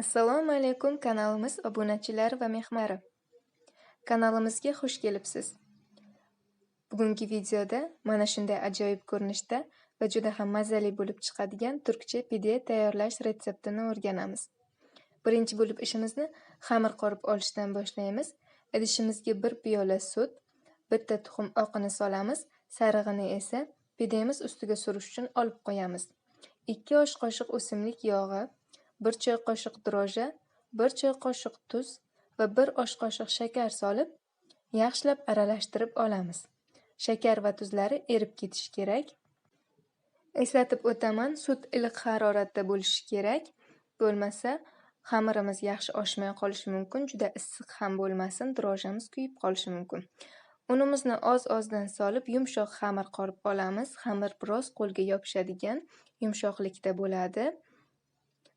Assalomu alaykum kanalimiz obunachilari va mehmonlari. Kanalimizga xush kelibsiz. Bugungi videoda mana shunday ajoyib ko'rinishda va juda ham mazali bo'lib chiqadigan turkcha pide tayyorlash retseptini o'rganamiz. Birinchi bo'lib ishimizni xamir qorib olishdan boshlaymiz. Idishimizga 1 piyola sut, bitta tuxum oqini solamiz, sarig'ini esa pidemiz ustiga surish uchun olib qo'yamiz. 2 osh qoshiq o'simlik yog'i, 1 choy qoshiq dro'ja, 1 choy qoshiq tuz va 1 osh qoshiq shakar solib, yaxshilab aralashtirib olamiz. Shakar va tuzlari erib ketishi kerak. Eslatib o'taman, sut iliq haroratda bo'lishi kerak. Bo'lmasa, xamirimiz yaxshi oshmay qolishi mumkin, juda issiq ham bo'lmasin, dro'jamiz kuyib qolishi mumkin. Unimizni oz-ozdan solib, yumshoq xamir qorib olamiz. Xamir biroz qo'lga yopishadigan yumshoqlikda bo'ladi.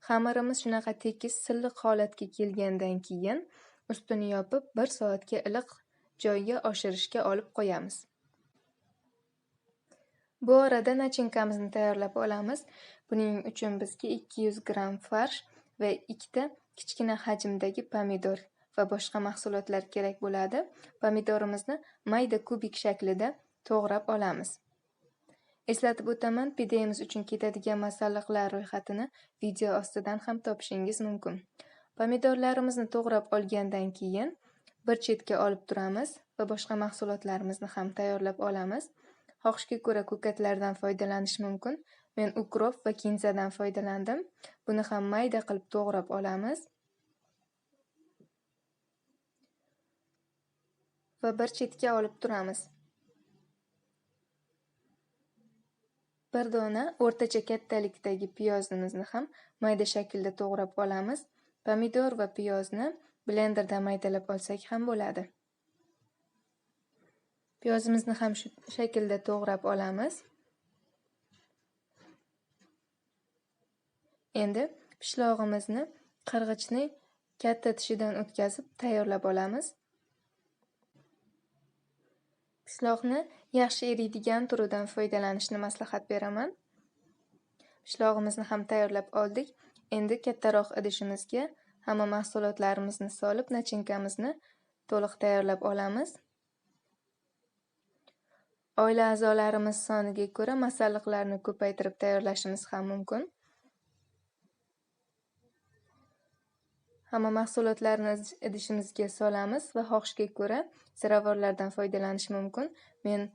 Xamirimiz shunaqa tekis, silliq holatga kelgandan keyin ustini yopib 1 soatga iliq joyga oshirishga olib qo'yamiz. Bu orada nachinkamizni tayyorlab olamiz. Buning uchun bizga 200 gramm farsh va 2 ta kichkina hajmdagi pomidor va boshqa mahsulotlar kerak bo'ladi. Pomidorimizni mayda kubik shaklida to'g'rab olamiz. Eslatib o'taman, pidemiz uchun ketadigan masalliqlar ro'yxatini video ostidan ham topishingiz mumkin. Pomidorlarimizni to'g'rab olgandan keyin bir chetga olib turamiz va boshqa mahsulotlarimizni ham tayyorlab olamiz. Xohishga ko'ra ko'katlardan foydalanish mumkin. Men ukrop va kinzadan foydalandim. Buni ham mayda qilib to'g'rab olamiz. Va bir chetga olib turamiz. Bir dona o'rtacha kattalikdagi piyozimizni ham mayda shaklda to'g'rab olamiz. Pomidor va piyozni blenderda maydalab olsak ham bo'ladi. Piyozimizni ham shu shaklda to'g'rab olamiz. Endi pishlog'imizni qirg'ichni katta tishidan o'tkazib tayyorlab olamiz. Pishloqni yaxshi eriydigan turidan foydalanishni maslahat beraman. Pishlog'imizni ham tayyorlab oldik. Endi kattaroq idishimizga hamma mahsulotlarimizni solib, nachinkamizni to'liq tayyorlab olamiz. Oila a'zolarimiz soniga ko'ra masalliqlarni ko'paytirib tayyorlashimiz ham mumkin. Hamma mahsulotlarni idishimizga solamiz va xohishga ko'ra ziravorlardan foydalanish mumkin. Men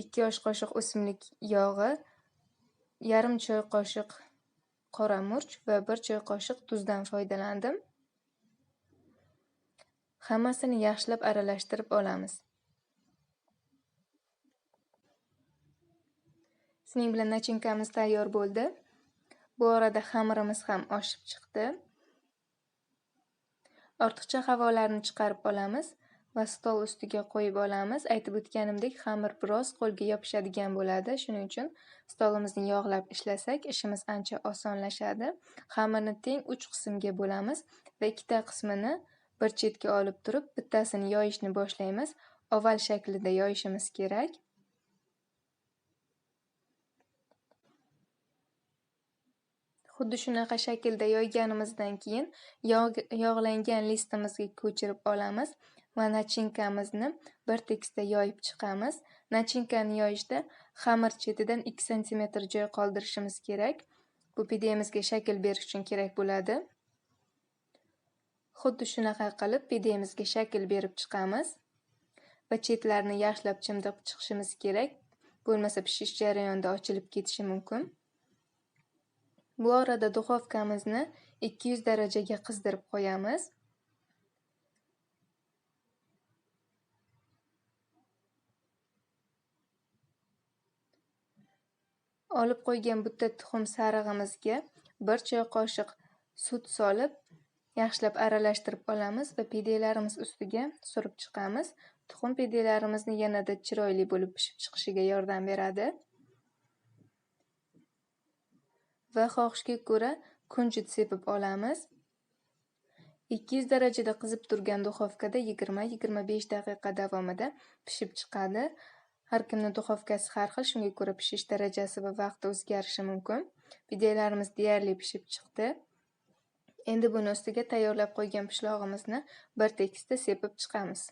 2 osh qoshiq o'simlik yog'i, yarim choy qoshiq qora murch va 1 choy qoshiq tuzdan foydalandim. Hammasini yaxshilab aralashtirib olamiz. Shuning bilan nachinkamiz tayyor bo'ldi. Bu orada xamirimiz ham oshib chiqdi. Ortiqcha havolarni chiqarib olamiz va stol ustiga qo'yib olamiz. Aytib o'tganimdek, xamir biroz qo'lga yopishadigan bo'ladi. Shuning uchun stolimizni yog'lab ishlasak, ishimiz ancha osonlashadi. Xamirni teng 3 qismga bo'lamiz va ikkita qismini bir chetga olib turib, bittasini yoyishni boshlaymiz. Oval shaklida yoyishimiz kerak. Xuddi shunaqa shaklda yoyganimizdan keyin yog'langan listimizga ko'chirib olamiz va nachinkamizni bir tekisda yoyib chiqamiz. Nachinkani yoyishda xamir chetidan 2 sm joy qoldirishimiz kerak. Bu pidemizga shakl berish uchun kerak bo'ladi. Xuddi shunaqa qilib pidemizga shakl berib chiqamiz va chetlarini yaxshilab chimdib chiqishimiz kerak. Bo'lmasa pishish jarayonida ochilib ketishi mumkin. Bu orada duxovkamizni 200 darajaga qizdirib qo'yamiz. Olib qo'ygan bitta tuxum sarig'imizga 1 choy qoshiq sut solib, yaxshilab aralashtirib olamiz va pidelarimiz ustiga surib chiqamiz. Tuxum pidelarimizni yanada chiroyli bo'lib pishib chiqishiga yordam beradi. Va xohishga ko'ra kunjut sepib olamiz. 200 darajada qizib turgan duxovkada 20-25 daqiqa davomida pishib chiqadi. Har kimning duxovkasi har xil, shunga ko'ra pishish darajasi va vaqti o'zgarishi mumkin. Pidelarimiz deyarli pishib chiqdi. Endi buni ustiga tayyorlab qo'ygan pishlog'imizni bir tekisda sepib chiqamiz.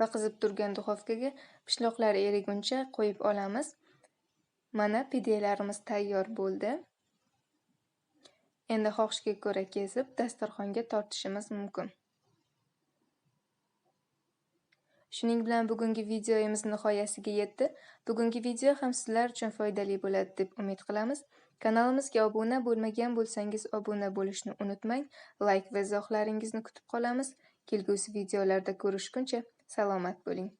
Va qizib turgan duxovkaga pishloqlar eriguncha qo'yib olamiz. Mana pidelarimiz tayyor bo'ldi. Endi xohishga ko'ra kesib dasturxonga tortishimiz mumkin. Shuning bilan bugungi videomiz nihoyasiga yetdi. Bugungi video ham sizlar uchun foydali bo'ladi deb umid qilamiz. Kanalimizga obuna bo'lmagan bo'lsangiz obuna bo'lishni unutmang. Like va izohlaringizni kutib qolamiz. Kelgusi videolarda ko'rishguncha salomat bo'ling.